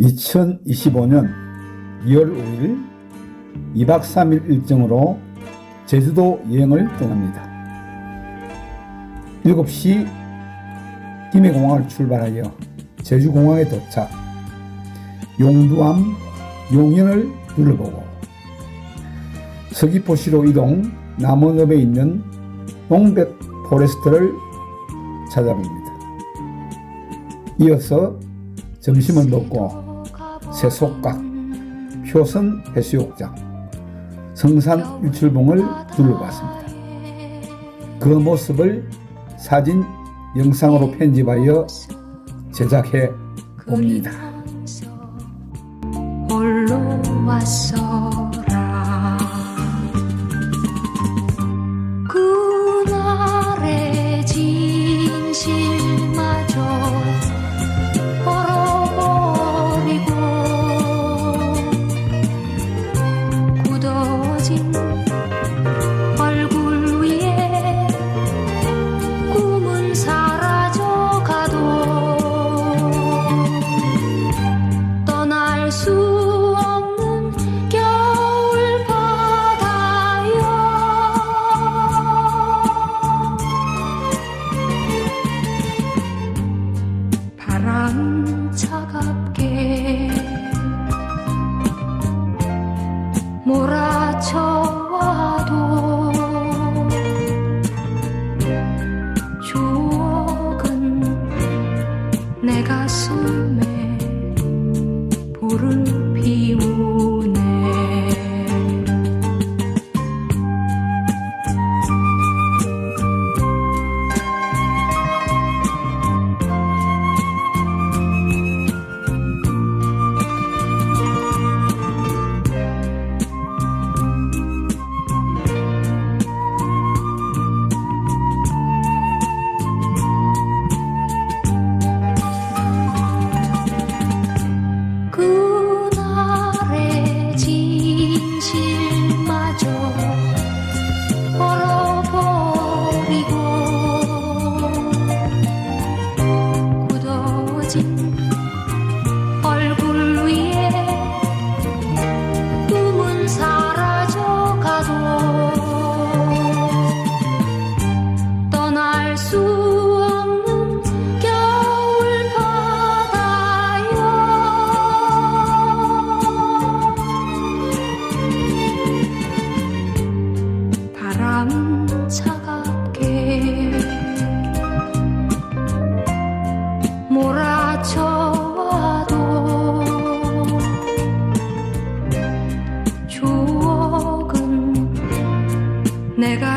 2025년 2월 5일 2박 3일 일정으로 제주도 여행을 떠납니다. 7시 김해공항을 출발하여 제주공항에 도착, 용두암, 용인을 둘러보고 서귀포시로 이동 남원읍에 있는 농백 포레스트를 찾아봅니다. 이어서 점심을 먹고 세속각, 표선 해수욕장, 성산 유출봉을 둘러봤습니다. 그 모습을 사진, 영상으로 편집하여 제작해 봅니다. 错。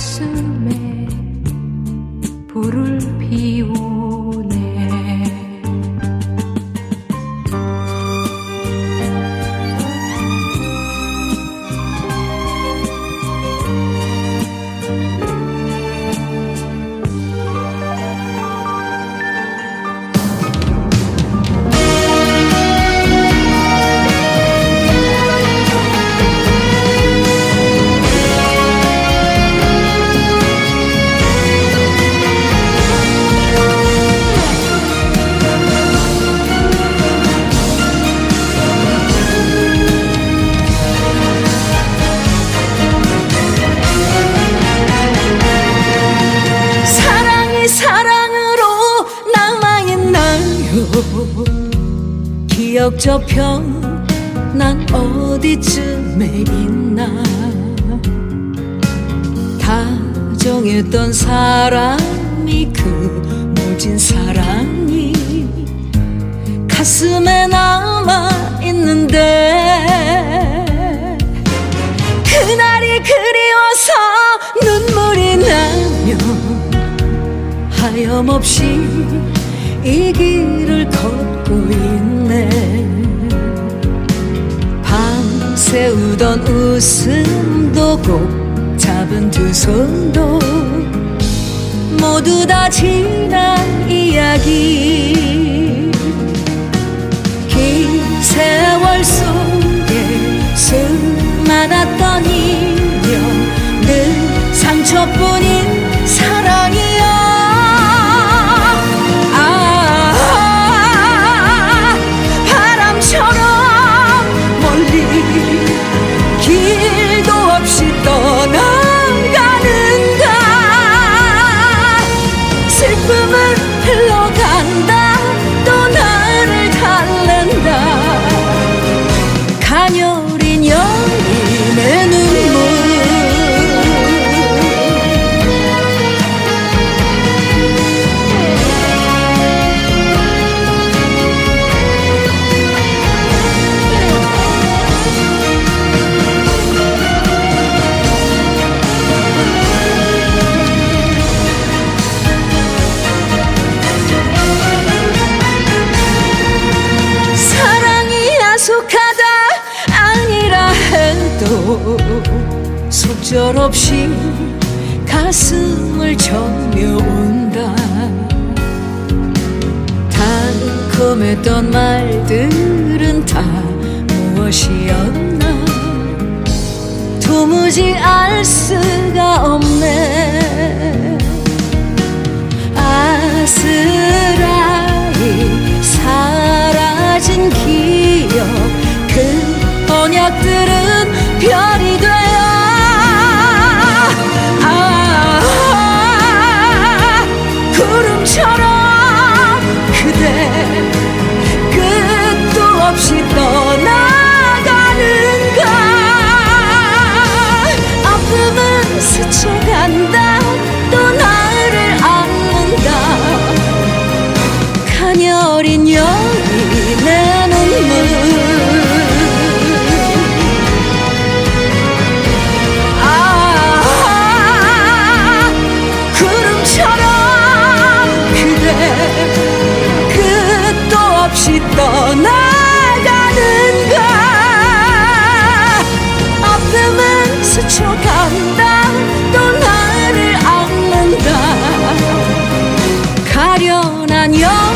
내 기억 저편 난 어디쯤에 있나? 다정했던 사람이 그 모진 사랑이 가슴에 남아 있는데 그날이 그리워서 눈물이 나며 하염없이 이 길을 걷고 있네. 밤새우던 웃음도 꼭 잡은 두 손도 모두 다 지난 이야기. 긴 세월 속 절없이 가슴을 쳐며온다. 달콤했던 말들은 다 무엇이었나? 도무지 알 수가 없네. 아슬아 on your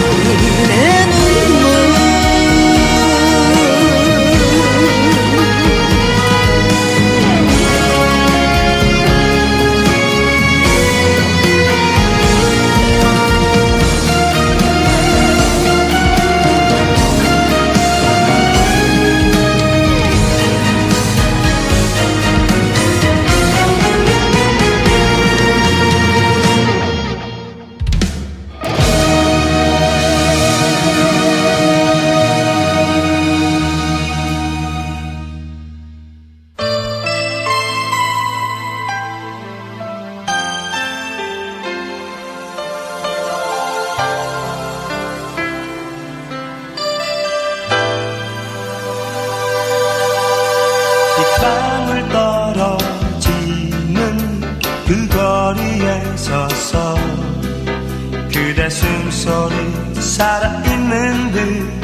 내 숨소리 살아있는 듯.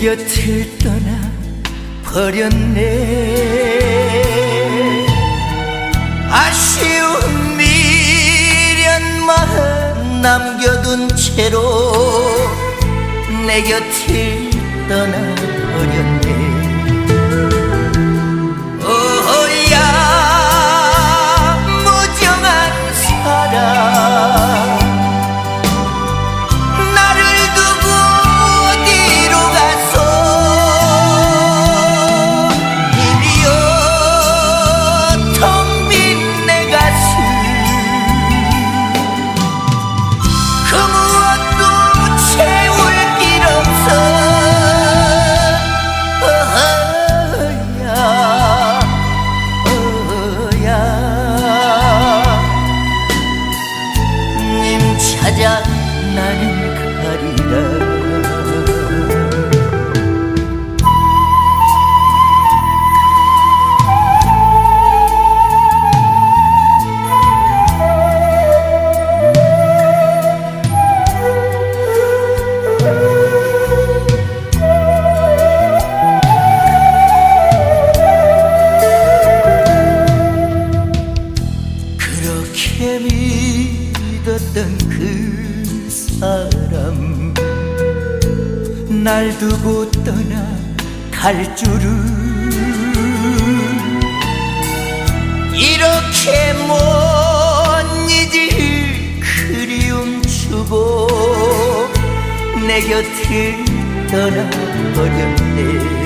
곁을 떠나 버렸네. 아쉬운 미련만 남겨둔 채로 내 곁을 떠나 버렸네 두고 떠나 갈 줄은 이렇게 못 잊을 그리움 주고 내 곁을 떠나버렸네